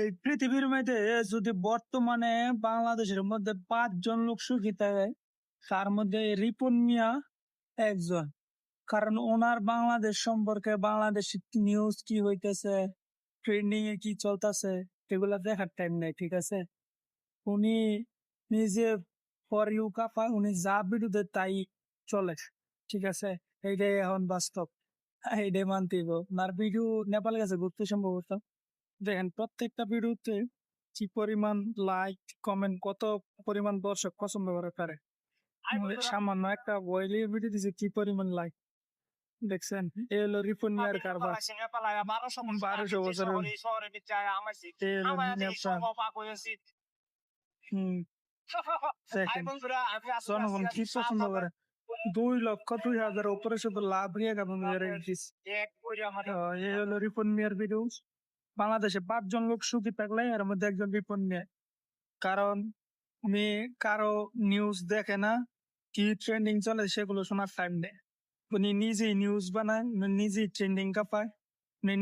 এই পৃথিবীর মধ্যে যদি বর্তমানে বাংলাদেশের মধ্যে পাঁচজন লোক সুখী থাকে, তার মধ্যে রিপন মিয়া একজন। কারণ ওনার বাংলাদেশ সম্পর্কে বাংলাদেশ নিউজ কি হইতেছে ট্রেন্ডিং এ কি চলতেছে, এগুলা দেখার টাইম নেই, ঠিক আছে? উনি নিজে ফর ইউ কাপা উনি যা বিরুদ্ধে তাই চলে, ঠিক আছে? এইটাই এখন বাস্তব, এইটাই মানতে হইব। ওনার ভিডিও নেপাল গেছে ঘুরতে সম্ভবত। দেখেন প্রত্যেকটা ভিডিওতে কি পরিমাণ লাইক কমেন্ট কত পরিমাণ দর্শক পছন্দ করে পারে সামান্য একটা বইলি ভিডিও দিছে কি পরিমাণ লাইক দেখছেন এ হলো রিপন মিয়ার কারবার। বারোশো দেখেন জনগণ কি পছন্দ করে? দুই লক্ষ দুই হাজার উপরে শুধু লাভ এবং এই হলো রিপন মিয়ার ভিডিও বাংলাদেশে পাঁচজন লোক সুখী থাকলে এর মধ্যে একজন বিপন্ন। কারণ মেয়ে কারও নিউজ দেখে না, কি ট্রেন্ডিং চলে সেগুলো শোনার টাইম নেই। উনি নিজেই নিউজ বানায়, নিজেই ট্রেন্ডিং কাপায়।